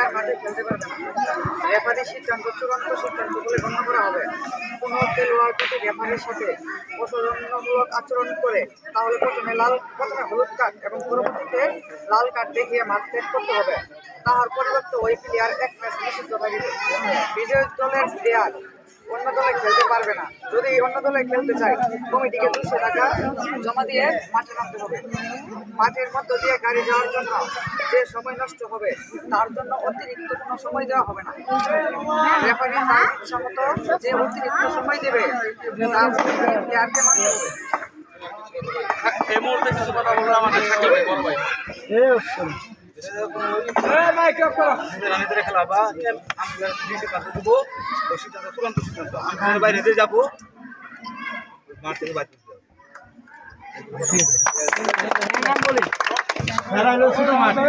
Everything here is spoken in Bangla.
প্লেয়ার মাঠে খেলতে পারবে না। রেফারির সিদ্ধান্ত, চূড়ান্ত সিদ্ধান্ত বলে গণ্য করা হবে। কোনো খেলোয়াড় যদি রেফারির সাথে অসৌজন্যমূলক আচরণ করে, তাহলে প্রথমে লাল, প্রথমে হলুদ কার্ড এবং পরবর্তীতে লাল কার্ড দেখিয়ে মাঠ ত্যাগ করতে হবে। তাহার পরিবর্তে ওই প্লেয়ার এক ম্যাচ নিষিদ্ধ থাকবে বিজয় দলের প্লেয়ার অন্য দলে খেলতে পারবে না। যদি অন্য দলে খেলতে চায় কমিটিকে দুশো টাকা জমা দিয়ে মাঠে নামতে হবে। মাঠের মধ্য দিয়ে গাড়ি যাওয়ার জন্য যে সময় নষ্ট হবে তার জন্য অতিরিক্ত কোনো সময় দেওয়া হবে না। রেফারি তার ইচ্ছা যে অতিরিক্ত সময় দেবে তার প্লেয়ারকে মানতে হবে এই মুহূর্তে কিছু কথা বলব আমাদের সাকিব বড় ভাই রানীদের খেলা বা খেল আমরা ডিসি কাছে দেবো সিদ্ধান্ত চূড়ান্ত সিদ্ধান্ত আমি বাইরে যাব মাঠ থেকে বাইরে শুরু আগে